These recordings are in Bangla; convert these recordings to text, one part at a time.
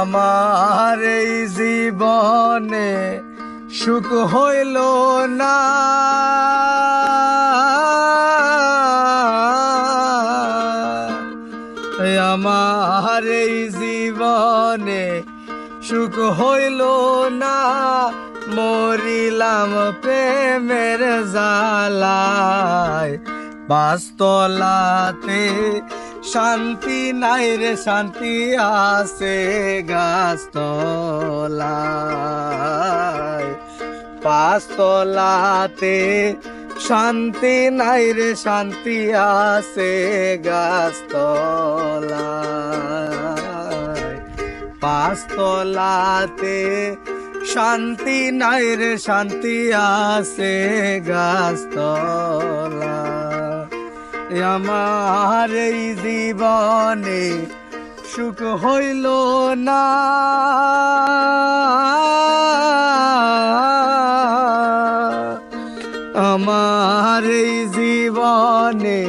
আমার এই জীবনে সুখ হইল না। আমার এই জীবনে সুখ হইল না। মরিলাম প্রেমের জালায় পাঁচতলাতে শান্তি নাই রে, শান্তি আছে গাছতলায়। পাঁচতলাতে শান্তি নাই রে, শান্তি আছে গাছতলায়। পাঁচতলাতে শান্তি নাই রে, শান্তি আছে গাছতলা আমার এই জীবনে সুখ হইল না। আমার এই জীবনে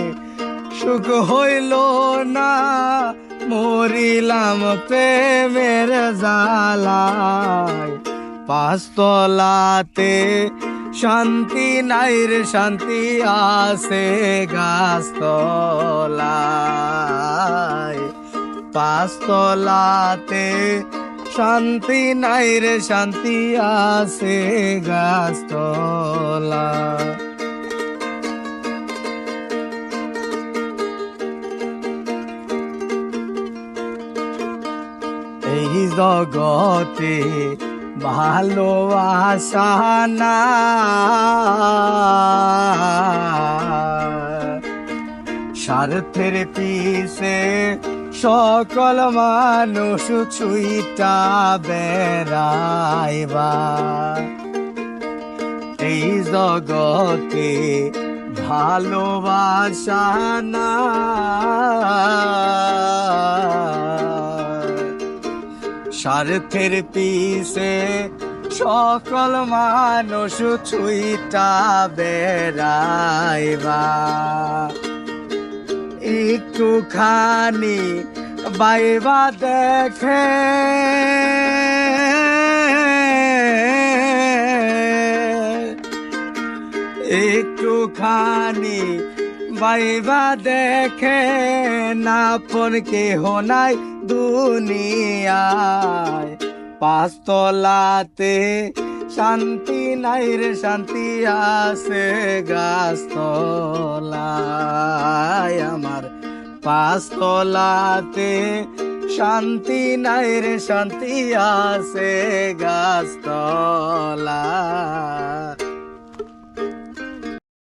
সুখ হইল না। মরিলাম প্রেমের জালায় পাঁচতলাতে শান্তি নাই রে শান্তি আছে গাছতলায়। পাঁচতলাতে শান্তি নাই রে শান্তি আছে গাছতলা জগতে ভালোবাসা না। স্বার্থের পিছে সকল মানুষ ছুইটা বেড়াইবা। এই জগতে ভালোবাসা না। স্বার্থের পিছে সকল মানুষ ছুইটা বেড়াইবা। একটুখানি বাইবা দেখে একটুখানি বাইবা দেখে না পন কেহ নাই দুনিয়ায়। পাঁচতলাতে শান্তি নাই রে, শান্তি আছে গাছতলায়। আমার পাঁচতলাতে শান্তি নাই রে, শান্তি আছে গাছতলা